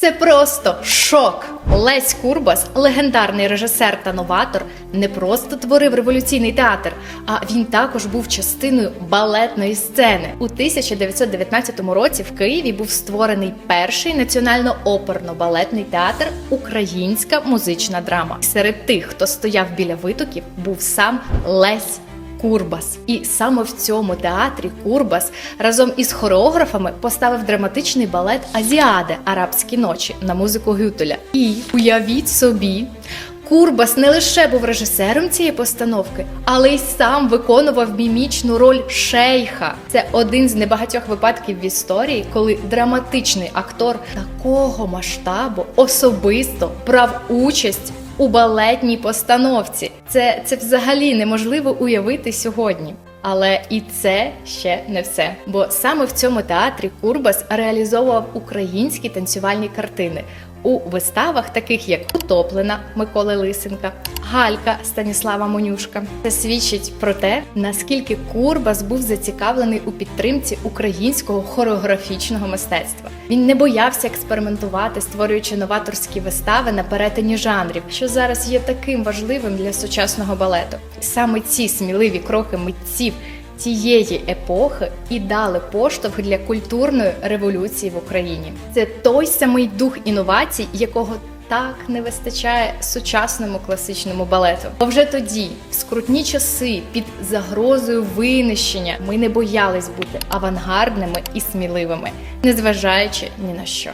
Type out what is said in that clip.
Це просто шок. Лесь Курбас, легендарний режисер та новатор, не просто творив революційний театр, а він також був частиною балетної сцени. У 1919 році в Києві був створений перший національно-оперно-балетний театр Українська музична драма. Серед тих, хто стояв біля витоків, був сам Лесь Курбас. І саме в цьому театрі Курбас разом із хореографами поставив драматичний балет Азіаде Арабські ночі на музику Гютеля. І уявіть собі. Курбас не лише був режисером цієї постановки, але й сам виконував мімічну роль шейха. Це один з небагатьох випадків в історії, коли драматичний актор такого масштабу особисто брав участь у балетній постановці. Це, це взагалі неможливо уявити сьогодні. Але і це ще не все. Бо саме в цьому театрі Курбас реалізовував українські танцювальні картини у виставах, таких як Утоплена Миколи Лисенка, Галька Станіслава Монюшка. Це свідчить про те, наскільки Курбас був зацікавлений у підтримці українського хореографічного мистецтва. Він не боявся експериментувати, створюючи новаторські вистави на перетині жанрів, що зараз є таким важливим для сучасного балету. Саме ці сміливі кроки митців цієї епохи і дали поштовх для культурної революції в Україні. Це той самий дух інновацій, якого так не вистачає сучасному класичному балету. Бо вже тоді, в скрутні часи, під загрозою винищення, ми не боялись бути авангардними і сміливими, незважаючи ні на що.